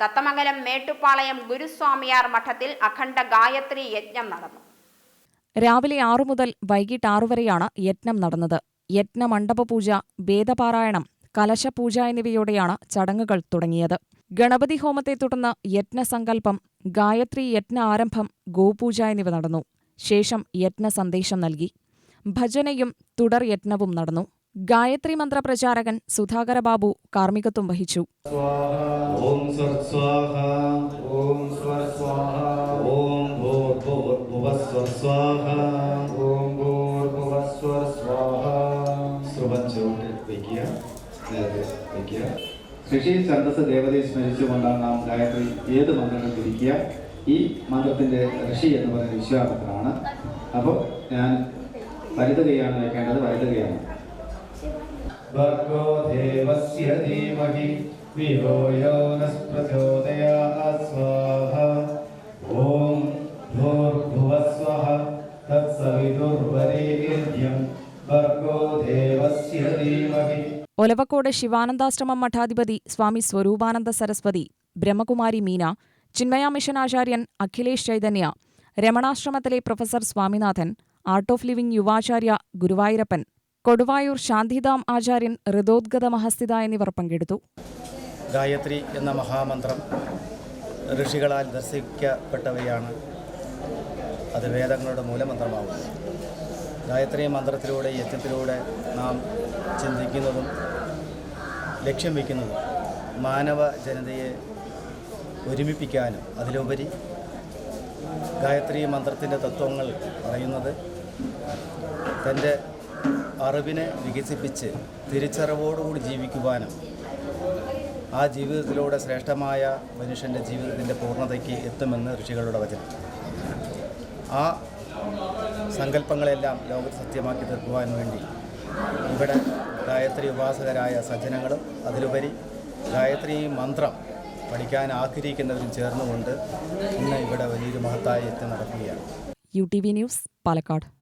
തത്തമംഗലം മേട്ടുപ്പാളയം ഗുരുസ്വാമിയാർ മഠത്തിൽ അഖണ്ഡ ഗായത്രി യജ്ഞം നടന്നു. രാവിലെ ആറു മുതൽ വൈകിട്ട് ആറു വരെയാണ് യജ്ഞം നടന്നത്. യജ്ഞ മണ്ഡപപൂജ വേദപാരായണം കലശപൂജ എന്നിവയോടെയാണ് ചടങ്ങുകൾ തുടങ്ങിയത്. ഗണപതി ഹോമത്തെ തുടർന്ന് യജ്ഞസങ്കല്പം ഗായത്രി യജ്ഞ ആരംഭം ഗോപൂജ എന്നിവ നടന്നു. ശേഷം യജ്ഞ സന്ദേശം നൽകി. ഭജനയും തുടർ യജ്ഞവും നടന്നു. ഗായത്രി മന്ത്രപ്രചാരകൻ സുധാകര ബാബു കാർമ്മികത്വം വഹിച്ചു. ഓം സ്വസ്വാഹ ഓം സ്വസ്വാഹ ഓം ഭൂർഭുവസ്വസ്വാഹ ഓം ഭൂർഭുവസ്വസ്വാഹ സ്രുവം ചുവട്ടിൽ വയ്ക്കുക നേരത്തെ വയ്ക്കുക ഋഷി ഛന്ദസ് ദേവതയെ സ്മരിച്ചുകൊണ്ടാണ് നാം ഗായത്രി ഏത് മന്ത്രങ്ങൾ തിരിക്കുക ഈ മന്ത്രത്തിന്റെ ഋഷി എന്ന് പറയുന്ന വിശ്വാസത്തിലാണ് അപ്പോൾ ഞാൻ വലുതുകയാണ് വെക്കേണ്ടത് വലുതുകയാണ്. ഭർഗോ ദേവസ്യ ധീമഹി ധിയോ യോ നഃ പ്രചോദയാത് സ്വാഹ ഓം ഭൂർഭുവസ്വഃ തത്സവിതുർവരേണ്യം भर्गो देवस्य धीमहि। ഒലവക്കോട് ശിവാനന്ദാശ്രമം മഠാധിപതി സ്വാമി സ്വരൂപാനന്ദ സരസ്വതി ബ്രഹ്മകുമാരി മീന ചിന്മയ മിഷൻ ആചാര്യൻ Akhilesh Chaitanya രമണാശ്രമത്തിലെ professor Swaminathan art of living യുവാചാര്യ Guruvayurappan Koduvayur Shantidham ആചാര്യൻ ഋതോദ്ഗത മഹസ്ഥിത എന്നിവർ പങ്കെടുത്തു. ഗായത്രി എന്ന മഹാമന്ത്രം ഋഷികളാൽ ദർശിക്കപ്പെട്ടവയാണ് അത് വേദങ്ങളുടെ മൂലമന്ത്രമാവുന്നത്. ഗായത്രി മന്ത്രത്തിലൂടെ യജ്ഞത്തിലൂടെ നാം ചിന്തിക്കുന്നതും ലക്ഷ്യം വയ്ക്കുന്നതും മാനവ ജനതയെ ഒരുമിപ്പിക്കാനും അതിലുപരി ഗായത്രി മന്ത്രത്തിന്റെ തത്വങ്ങൾ പറയുന്നത് തന്റെ അറിവിനെ വികസിപ്പിച്ച് തിരിച്ചറിവോടുകൂടി ജീവിക്കുവാനും ആ ജീവിതത്തിലൂടെ ശ്രേഷ്ഠമായ മനുഷ്യന്റെ ജീവിതത്തിന്റെ പൂർണതയ്ക്ക് എത്തുമെന്ന് ഋഷികളുടെ വചനം. ആ സങ്കല്പങ്ങളെല്ലാം ലോകത്ത് സത്യമാക്കി തീർക്കുവാൻ വേണ്ടി ഇവിടെ ഗായത്രി ഉപാസകരായ സജ്ജനങ്ങളും അതിലുപരി ഗായത്രി മന്ത്രം പഠിക്കാൻ ആഗ്രഹിക്കുന്നവരും ചേർന്നുകൊണ്ട് ഇന്ന് ഇവിടെ വലിയൊരു മഹത്തായ യജ്ഞം നടക്കുകയാണ്. U T V news Palakkad.